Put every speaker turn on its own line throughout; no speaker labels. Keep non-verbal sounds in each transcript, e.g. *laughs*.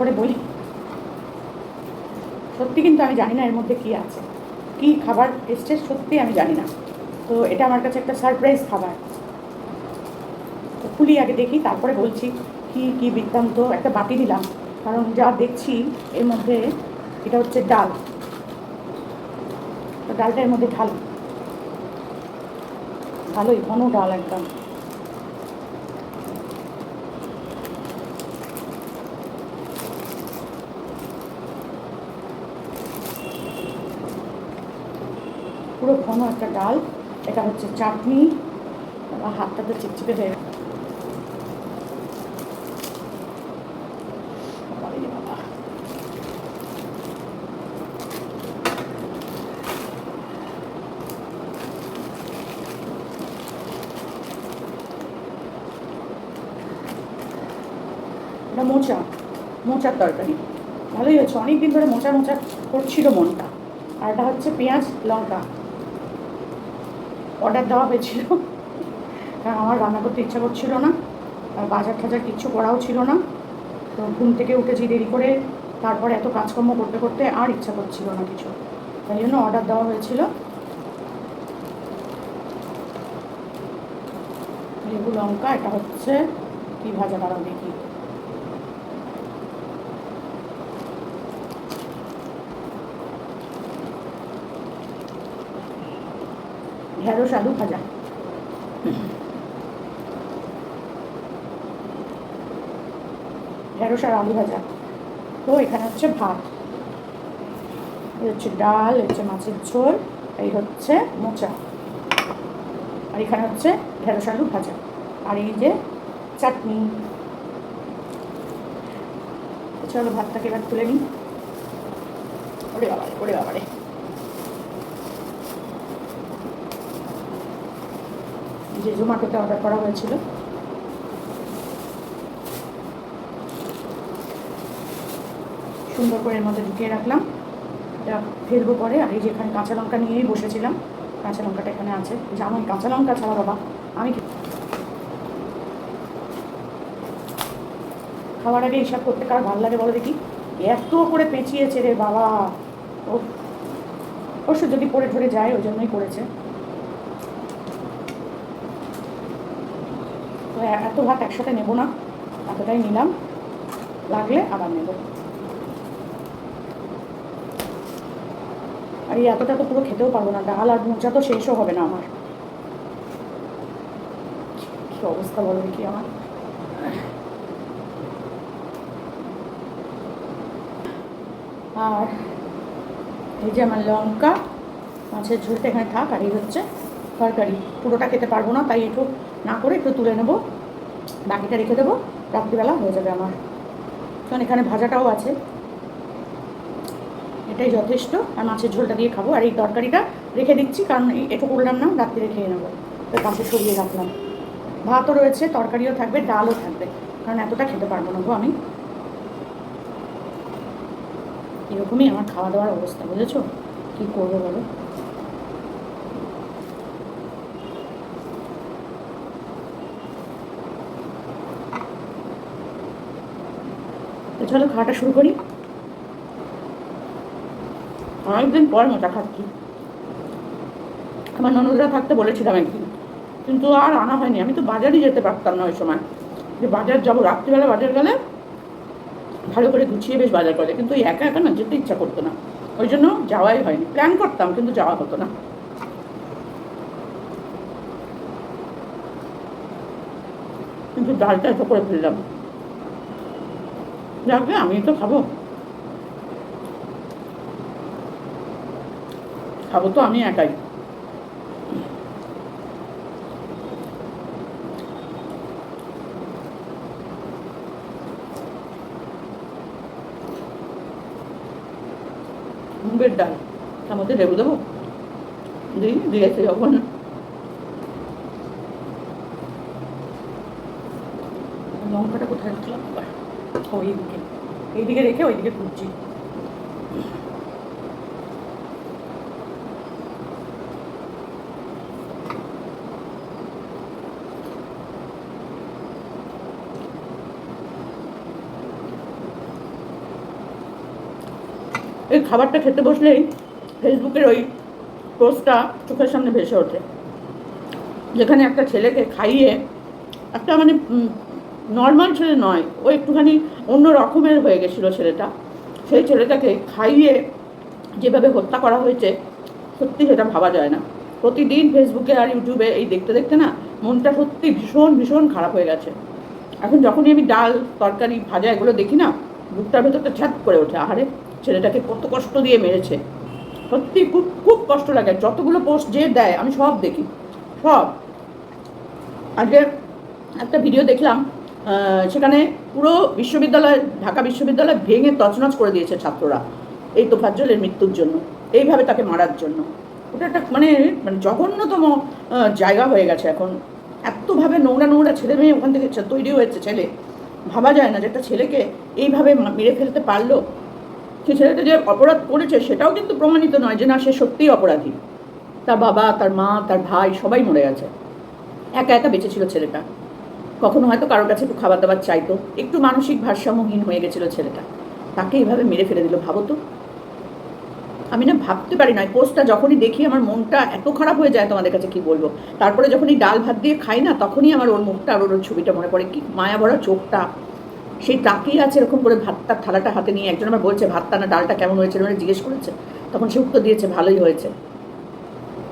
তারপরে বলি। সত্যি কিন্তু আমি জানি না এর মধ্যে কী আছে। কী খাবার এসছে সত্যি আমি জানি না। তো এটা আমার কাছে একটা সারপ্রাইজ খাবার। তো খুলি, আগে দেখি, তারপরে বলছি, কি কি বৃত্তান্ত, একটা বাটি দিলাম। কারণ যা দেখছি, এর মধ্যে এটা হচ্ছে ডাল। ডালটা এর মধ্যে ঢাল, ভালোই, ঘন ডাল একদম। পুরো ঘন একটা ডাল, এটা হচ্ছে চাটনি। আমার হাতটা তো চিপচিপে হয়ে মোচা, মোচার তরকারি। ভালোই হচ্ছে অনেক দিন ধরে মোচা মোচা করছিল মনটা। আর এটা হচ্ছে পেঁয়াজ, লঙ্কা। অর্ডার দেওয়া হয়েছিল। কারণ আমার রান্না করতে ইচ্ছা করছিল না, আর বাজার টাজার কিচ্ছু করাও ছিল না। তো ঘুম থেকে উঠেছি দেরি করে, তারপর এত কাজকর্ম করতে করতে আর ইচ্ছা করছিল না কিছু। তাই জন্য অর্ডার দেওয়া হয়েছিল। লেবু লঙ্কা, এটা হচ্ছে কি ভাজা দাঁড়াও দেখি ঢেঁড়স আলু ভাজা। ঢেঁড়স আর আলু ভাজা। তো এখানে হচ্ছে ভাত। এই হচ্ছে ডাল হচ্ছে মাছের ঝোল, এই হচ্ছে মোচা। আর এখানে হচ্ছে ঢেঁড়স আলু ভাজা। আর এই যে চাটনি। চলো ভাতটাকে এবার তুলে নিই। ওরে বাবারে ওরে বাবারে। যে জোম্যাটোতে অর্ডার করা হয়েছিল। সুন্দর করে এর মধ্যে ঢুকিয়ে রাখলাম। এটা ফেলব পরে, আর এই যে এখানে কাঁচা লঙ্কা নিয়েই বসেছিলাম। কাঁচা লঙ্কাটা এখানে আছে। জানোই কাঁচা লঙ্কা ছাড়া বাবা, আমি খাওয়ার আগে হিসাব করতে কার ভালো লাগে বলো দেখি। এত করে পেঁচিয়েছে রে বাবা। ও অবশ্য যদি পড়ে ঠরে যায়, ওই জন্যই করেছে। এত ভাত একসাথে নেব না। এতটাই নিলাম। লাগলে আবার নেব। আর এই এতটা তো পুরো খেতেও পারব না। ডাল আর মোচা তো শেষও হবে না আমার। কি অবস্থা বলো দেখি আমার। আর এই যে আমার লঙ্কা, মাছের ঝোলটা এখানে থাক, আর এই হচ্ছে তরকারি। পুরোটা খেতে পারব না, তাই একটু না করে একটু তুলে নেব। বাকিটা রেখে দেবো। রাত্রিবেলা হয়ে যাবে আমার। কারণ এখানে ভাজাটাও আছে। এটাই যথেষ্ট। আর মাছের ঝোলটা দিয়ে খাব। আর এই তরকারিটা রেখে দিচ্ছি, কারণ এটু করলাম না রাত্রিরে খেয়ে নেব। তো পাশে সরিয়ে রাখলাম। ভাতও রয়েছে, তরকারিও থাকবে, ডালও থাকবে। কারণ এতটা খেতে পারব না গো আমি। এরকমই আমার খাওয়া দাওয়ার অবস্থা, বুঝেছ? কী করব বলো তো চলো খাওয়াটা শুরু করি। অনেকদিন পর মোটা খাচ্ছি। আমার ননদরা থাকতে বলেছিলাম একদিন। কিন্তু আর আনা হয়নি। আমি তো বাজারই যেতে পারতাম না ওই সময়। যে বাজার যাব, রাত্রিবেলা বাজার গেলে ভালো করে গুছিয়ে বেশ বাজার করে কিন্তু একা একা না, যেতে ইচ্ছা করতো না। ওই জন্য যাওয়াই হয়নি। প্ল্যান করতাম, কিন্তু যাওয়া হতো না। কিন্তু ডালটা এত করে ফেললাম। যাকে আমি তো খাব। খাব তো আমি একাই। মুগের ডাল, তার মধ্যে লেবু দেবো? দিই দিয়েছে যখন লঙ্কাটা কোথায় রাখলাম? ওইদিকে এইদিকে রেখে ওইদিকে এই খাবারটা খেতে বসলেই ফেসবুকের ওই পোস্টটা চোখের সামনে ভেসে ওঠে। যেখানে একটা ছেলেকে খাইয়ে একটা মানে নর্মাল ছেলে নয়, ও একটুখানি অন্য রকমের হয়ে গেছিল ছেলেটা। সেই ছেলেটাকে খাইয়ে যেভাবে হত্যা করা হয়েছে, সত্যি সেটা ভাবা যায় না। প্রতিদিন ফেসবুকে আর ইউটিউবে এই দেখতে দেখতে না, মনটা সত্যি ভীষণ ভীষণ খারাপ হয়ে গেছে। এখন যখনই আমি ডাল, তরকারি, ভাজা এগুলো দেখি না, বুকটার ভেতরটা ছ্যাত করে ওঠে। আহারে, ছেলেটাকে কত কষ্ট দিয়ে মেরেছে। সত্যি খুব খুব কষ্ট লাগে। যতগুলো পোস্ট যে দেয়, আমি সব দেখি। সব। আজকে একটা ভিডিও দেখলাম সেখানে পুরো বিশ্ববিদ্যালয়, ঢাকা বিশ্ববিদ্যালয় ভেঙে তছনছ করে দিয়েছে ছাত্ররা এই তোফাজ্জলের মৃত্যুর জন্য। এইভাবে তাকে মারার জন্য। ওটা একটা মানে মানে জঘন্যতম জায়গা হয়ে গেছে এখন। এতভাবে নোংরা নোংরা ছেলে মেয়ে ওখান থেকে তৈরি হয়েছে ছেলে। ভাবা যায় না যে একটা ছেলেকে এইভাবে মেরে ফেলতে পারল। সে ছেলেটা যে অপরাধ করেছে সেটাও কিন্তু প্রমাণিত নয় যে না, সে সত্যিই অপরাধী। তার বাবা, তার মা, তার ভাই সবাই মরে গেছে। একা একা বেঁচে ছিল ছেলেটা। কখনো হয়তো কারোর কাছে একটু খাবার দাবার চাইতো। একটু মানসিক ভারসাম্যহীন হয়ে গেছিল ছেলেটা। তাকে এইভাবে মেরে ফেলে দিল, ভাবো তো। আমি না ভাবতে পারি না পোস্টটা যখনই দেখি আমার মনটা এত খারাপ হয়ে যায় তোমাদের কাছে কি বলব। তারপরে যখনই ডাল ভাত দিয়ে খাই না, তখনই আমার ওর মুখটা আর ওর ছবিটা মনে পড়ে। কি মায়া ভরা চোখটা। সেই তাকিয়ে আছে এরকম করে ভাতটা, থালাটা হাতে নিয়ে। একজন আমার বলছে, ভাতটা না ডালটা কেমন হয়েছে? মানে জিজ্ঞেস করেছে। তখন সে উত্তর দিয়েছে, ভালোই হয়েছে।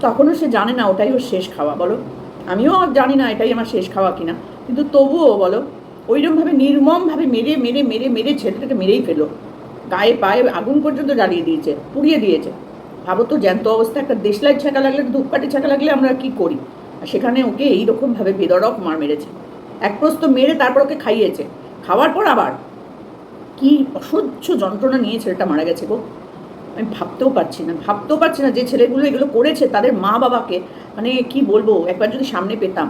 তখনও সে জানে না, ওটাই ওর শেষ খাওয়া। বলো, আমিও জানি না এটাই আমার শেষ খাওয়া কিনা। কিন্তু তবুও বলো, ওইরকমভাবে নির্মমভাবে মেরে মেরে মেরে মেরে ছেলেটাকে মেরেই ফেলো। গায়ে পায়ে আগুন পর্যন্ত জ্বালিয়ে দিয়েছে, পুড়িয়ে দিয়েছে। ভাবো তো, জ্যান্ত অবস্থা একটা দেশলাই ছাঁকা লাগলে, ধূপকাঠি ছাকা লাগলে আমরা কি করি? আর সেখানে ওকে এইরকমভাবে বেদরক মার মেরেছে। এক প্রস্ত মেরে তারপর ওকে খাইয়েছে। খাওয়ার পর আবার কি অসহ্য যন্ত্রণা নিয়ে ছেলেটা মারা গেছে গো। আমি ভাবতেও পারছি না, ভাবতেও পারছি না যে ছেলেগুলো এগুলো করেছে, তাদের মা বাবাকে মানে কি বলব, একবার যদি সামনে পেতাম।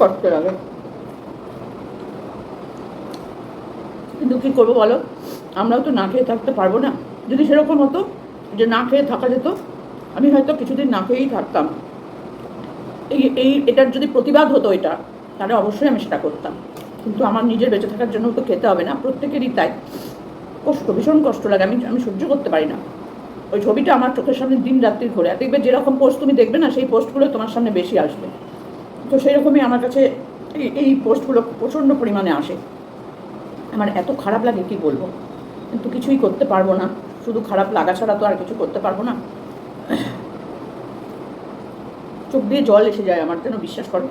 কষ্ট লাগে কিন্তু কী করব বলো? আমরাও তো না খেয়ে থাকতে পারব না। যদি সেরকম হতো যে না খেয়ে থাকা যেত, আমি হয়তো কিছুদিন না খেয়েই থাকতাম। এই এই, এটার যদি প্রতিবাদ হতো এটা, তাহলে অবশ্যই আমি সেটা করতাম। কিন্তু আমার নিজের বেঁচে থাকার জন্য তো খেতে হবে না। প্রত্যেকেরই তাই। কষ্ট, ভীষণ কষ্ট লাগে। আমি আমি সহ্য করতে পারি না। ওই ছবিটা আমার চোখের সামনে দিন রাত্রি ঘুরে। আর দেখবে যেরকম পোস্ট তুমি দেখবে না, সেই পোস্টগুলো তোমার সামনে বেশি আসবে। তো সেই রকমই আমার কাছে এই- এই পোস্টগুলো প্রচণ্ড পরিমাণে আসে। আমার এত খারাপ লাগে, কি বলব? কিন্তু কিছুই করতে পারব না। শুধু খারাপ লাগা ছাড়া তো আর কিছু করতে পারব না। চোখ দিয়ে জল এসে যায়, আমার যেন বিশ্বাস করো।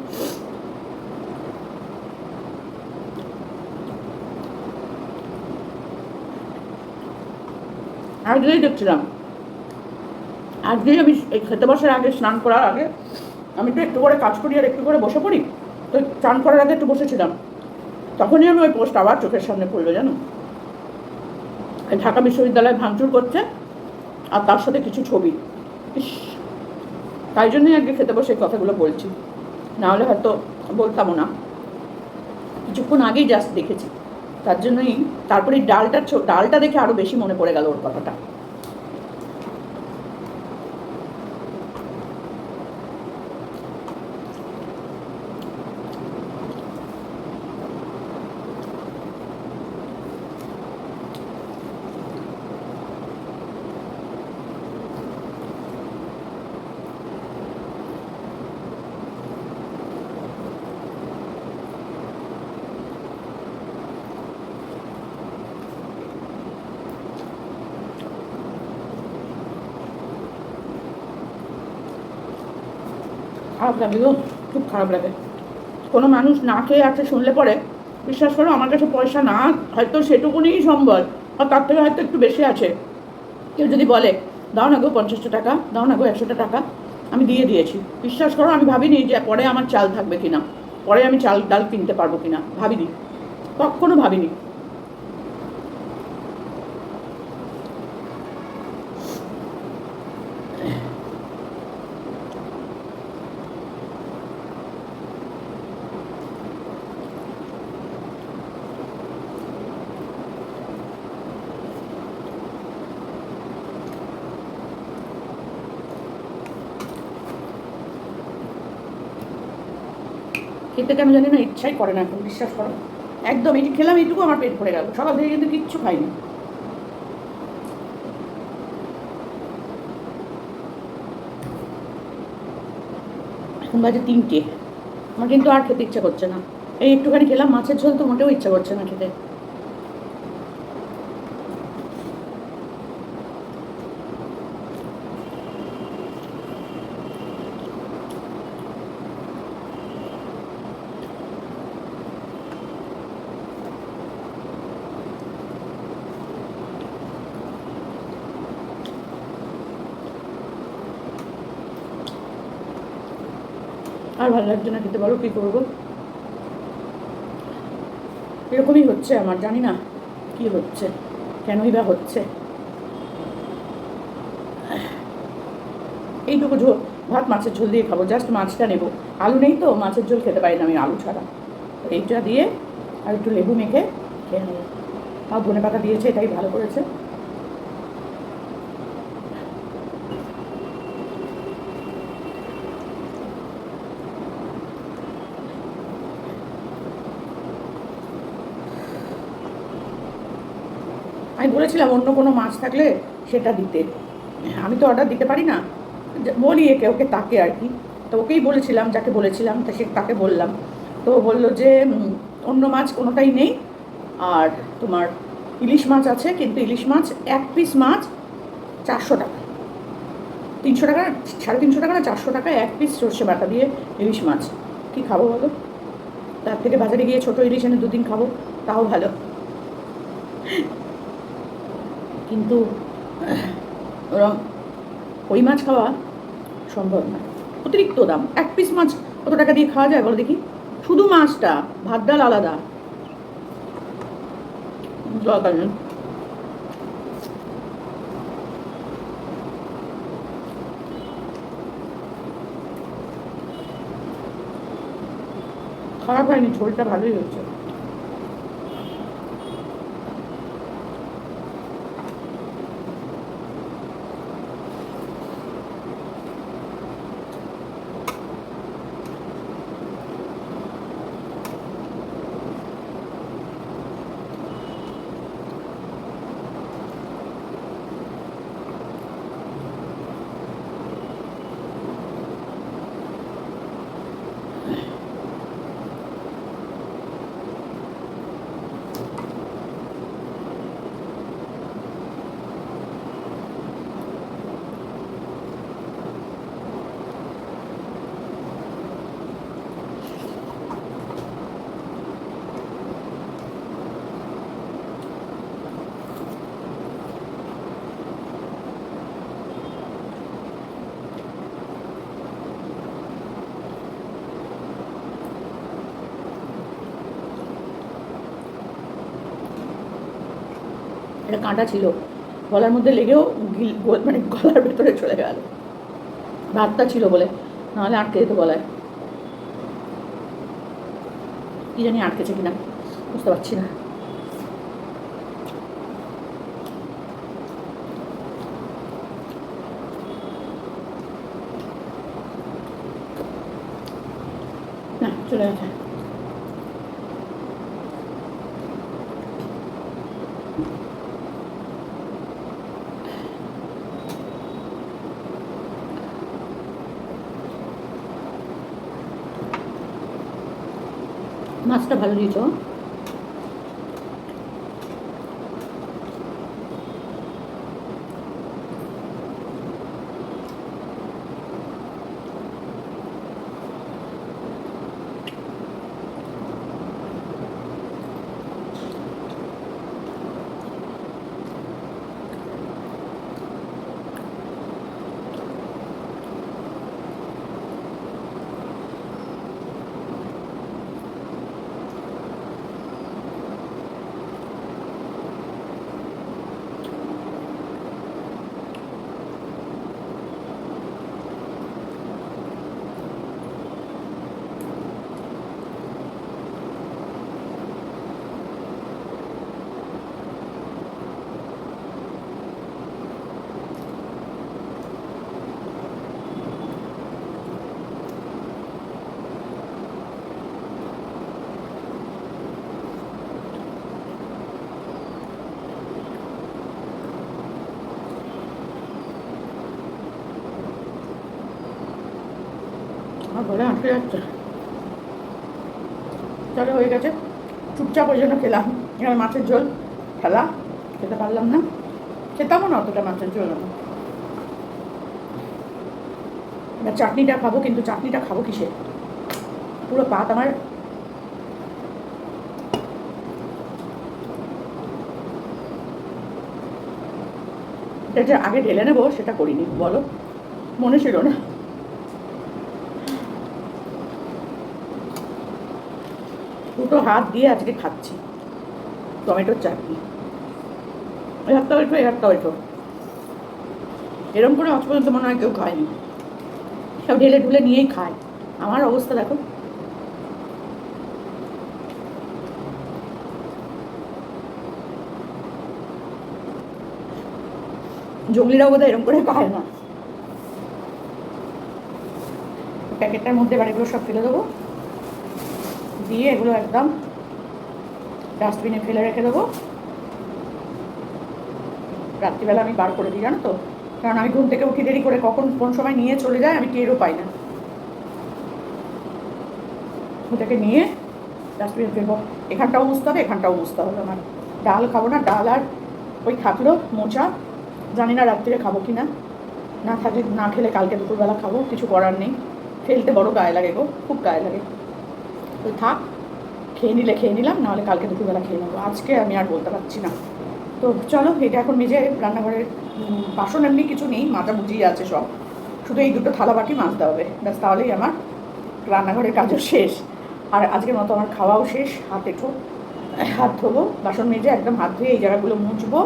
আজকেই দেখছিলাম। আজকেই আমি এই খেতে বসার আগে, স্নান করার আগে আমি তো একটু করে কাজ করি আর একটু করে বসে পড়ি। তো চান করার আগে একটু বসেছিলাম। তখনই আমি ওই পোস্ট আবার চোখের সামনে পড়ল, জানো? ঢাকা বিশ্ববিদ্যালয় ভাঙচুর করছে আর তার সাথে কিছু ছবি। ইস, তাই জন্যই আগে খেতে বসে এই কথাগুলো বলছি। নাহলে হয়তো বলতামও না। কিছুক্ষণ আগেই জাস্ট দেখেছি। তার জন্যই তারপরে ডালটা ডালটা দেখে আরও বেশি মনে পড়ে গেল ওর কথাটা। খারাপ খুব খারাপ লাগে। কোনো মানুষ না খেয়ে আছে শুনলে পরে বিশ্বাস করো, আমার কাছে পয়সা না, হয়তো সেটুকুনি সম্বল, আর তার থেকে হয়তো একটু বেশি আছে। কেউ যদি বলে, দাও না গো পঞ্চাশটা টাকা, দাও না গো একশোটা টাকা, আমি দিয়ে দিয়েছি। বিশ্বাস করো, আমি ভাবিনি যে পরে আমার চাল থাকবে কিনা, পরে আমি চাল, ডাল কিনতে পারব কিনা, ভাবিনি। কখনো ভাবিনি। খেতে কেন জানি না, ইচ্ছাই করে না, এখন বিশ্বাস করো। একদম এটি খেলাম এইটুকু আমার পেট ভরে গেল। সকাল থেকে কিন্তু কিচ্ছু খাইনি। এখন বাজে তিনটে। আমার কিন্তু আর খেতে ইচ্ছা করছে না। এই একটুখানি খেলাম, মাছের ঝোল তো মোটেও ইচ্ছা করছে না খেতে আর ভালো লাগছে না, খেতে বলো কী করব? এরকমই হচ্ছে আমার, জানি না কি হচ্ছে, কেনই বা হচ্ছে। এইটুকু ঝোল, ভাত, মাছের ঝোল দিয়ে খাব জাস্ট মাছটা নেব। আলু নেই তো, মাছের ঝোল খেতে পারি না আমি আলু ছাড়া। এইটা দিয়ে আর একটু লেবু মেখে খেয়ে নেব। আর ধনে পাতা দিয়েছে, এটাই ভালো করেছে। আমি বলেছিলাম অন্য কোনো মাছ থাকলে সেটা দিতে। আমি তো অর্ডার দিতে পারি না। বলি একে, ওকে তাকে আর কি। তো ওকেই বলেছিলাম, যাকে বলেছিলাম, তা সে তাকে বললাম। তো বলল যে অন্য মাছ কোনোটাই নেই। আর তোমার ইলিশ মাছ আছে, কিন্তু ইলিশ মাছ এক পিস মাছ চারশো টাকা। তিনশো টাকা, সাড়ে তিনশো টাকা না, চারশো টাকা এক পিস সর্ষে বাটা দিয়ে ইলিশ মাছ। কি খাব বলো? তার থেকে বাজারে গিয়ে ছোটো ইলিশ এনে দুদিন খাব, তাও ভালো। কিন্তু ওরম ওই মাছ খাওয়া সম্ভব না। অতিরিক্ত দাম। এক পিস মাছ কত টাকা দিয়ে খাওয়া যায় বলো দেখি? শুধু মাছটা, ভাত ডাল আলাদা। খারাপ হয়নি, ঝোলটা ভালোই হয়েছে। এটা কাঁটা ছিল, গলার মধ্যে লেগেও মানে গলার ভেতরে চলে গেল। ভাতটা ছিল বলে, নাহলে আটকে যেত গলায়। কি জানি আটকেছে কিনা, বুঝতে পারছি না চলে গেছে মাছটা ভালো দিয়েছ। আমার গলা আটকে যাচ্ছে। চলো হয়ে গেছে। চুপচাপ ওই জন্য খেলাম। এবার মাছের ঝোল, খেলা, খেতে পারলাম না। খেতামও না অতটা মাছের ঝোল এবার চাটনিটা খাব, কিন্তু চাটনিটা খাব কিসে? পুরো পাত আমার। এটা যে আগে ঢেলে নেব, সেটা করিনি, বলো। মনে ছিল না। দুটো হাত দিয়ে আজকে খাচ্ছি। টমেটোর চাটনি। এই হাতটা ওইটো এই হাতটা ওইটো এরকম করে আজ পর্যন্ত মনে হয় কেউ খায়নি। সব ঢেলে ঢুলে নিয়েই খায়। আমার অবস্থা দেখো। জঙ্গলিরাও বোধহয় এরকম করে খায় না। প্যাকেটটার মধ্যে বাড়িগুলো সব ফেলে দেবো। দিয়ে এগুলো একদম ডাস্টবিনে ফেলে রেখে দেবো। রাত্রিবেলা আমি বার করে দিই, জানো তো? কারণ আমি ঘুম থেকে উঠি দেরি করে কখন কোন সময় নিয়ে চলে যায় আমি টেরও পাই না। ওটাকে নিয়ে ডাস্টবিনে ফেলব। এখানটাও মুছতে হবে, এখানটাও মুছতে হবে আমার। ডাল খাব না, ডাল আর ওই থাকল মোচা। জানি না রাত্রিরে খাব কি না না থাকলে, না খেলে কালকে দুপুরবেলা খাব, কিছু করার নেই। ফেলতে বড় গায়ে লাগে গো, খুব গায়ে লাগে। তো থাক, খেয়ে নিলে খেয়ে নিলাম, নাহলে কালকে দুপুরবেলা খেয়ে নেব। আজকে আমি আর বলতে পারছি না। তো চলো, এটা এখন নিজে রান্নাঘরের বাসন এমনি কিছু নেই, মাথা বুঝিয়ে আছে সব। শুধু এই দুটো থালা বাটি মাজতে হবে। ব্যাস, তাহলেই আমার রান্নাঘরের কাজও শেষ। আর আজকের মতো আমার খাওয়াও শেষ। হাত একটু, হাত ধোবো, বাসন মেজে একদম হাত ধুয়ে এই জায়গাগুলো মুছবো।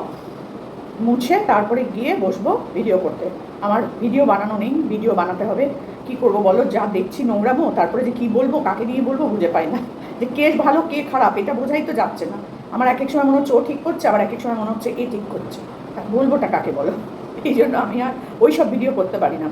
মুছে তারপরে গিয়ে বসবো ভিডিও করতে। আমার ভিডিও বানানো নেই, ভিডিও বানাতে হবে। কি করব বলো? যা দেখছি নোংরামো, তারপরে যে কি বলব, কাকে দিয়ে বলব বুঝে পাই না। যে কে ভালো, কে খারাপ, এটা বোঝাই তো যাচ্ছে না। আমার এক এক সময় মনে হচ্ছে ও ঠিক করছে, আবার এক এক সময় মনে হচ্ছে এ ঠিক করছে। তা বলবোটা কাকে বলো? *laughs* এই জন্য আমি আর ওই সব ভিডিও করতে পারি না।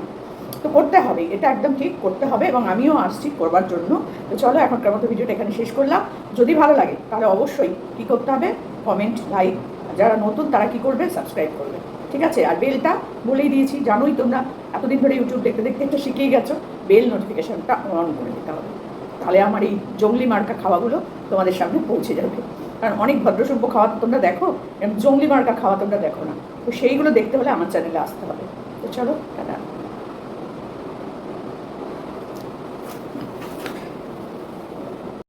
তো করতে হবে, এটা একদম ঠিক করতে হবে এবং আমিও আসছি করবার জন্য। তো চলো, এখনকার মতো ভিডিওটা এখানে শেষ করলাম। যদি ভালো লাগে, তাহলে অবশ্যই কী করতে হবে? কমেন্ট লাইক যারা নতুন, তারা কি করবে? সাবস্ক্রাইব করবে। ঠিক আছে? আর বেলটা বলেই দিয়েছি, জানোই তোমরা, এতদিন ধরে ইউটিউব দেখতে দেখতে একটা শিখেই গেছো। বেল নোটিফিকেশনটা অন করে দিতে হবে। তাহলে আমার এই জঙ্গলি মার্কা খাওয়াগুলো তোমাদের সামনে পৌঁছে যাবে। কারণ অনেক ভদ্রসভ্য খাওয়া তোমরা দেখো জঙ্গলি মার্কা খাওয়া তোমরা দেখো না। তো সেইগুলো দেখতে হলে আমার চ্যানেলে আসতে হবে। তো চলো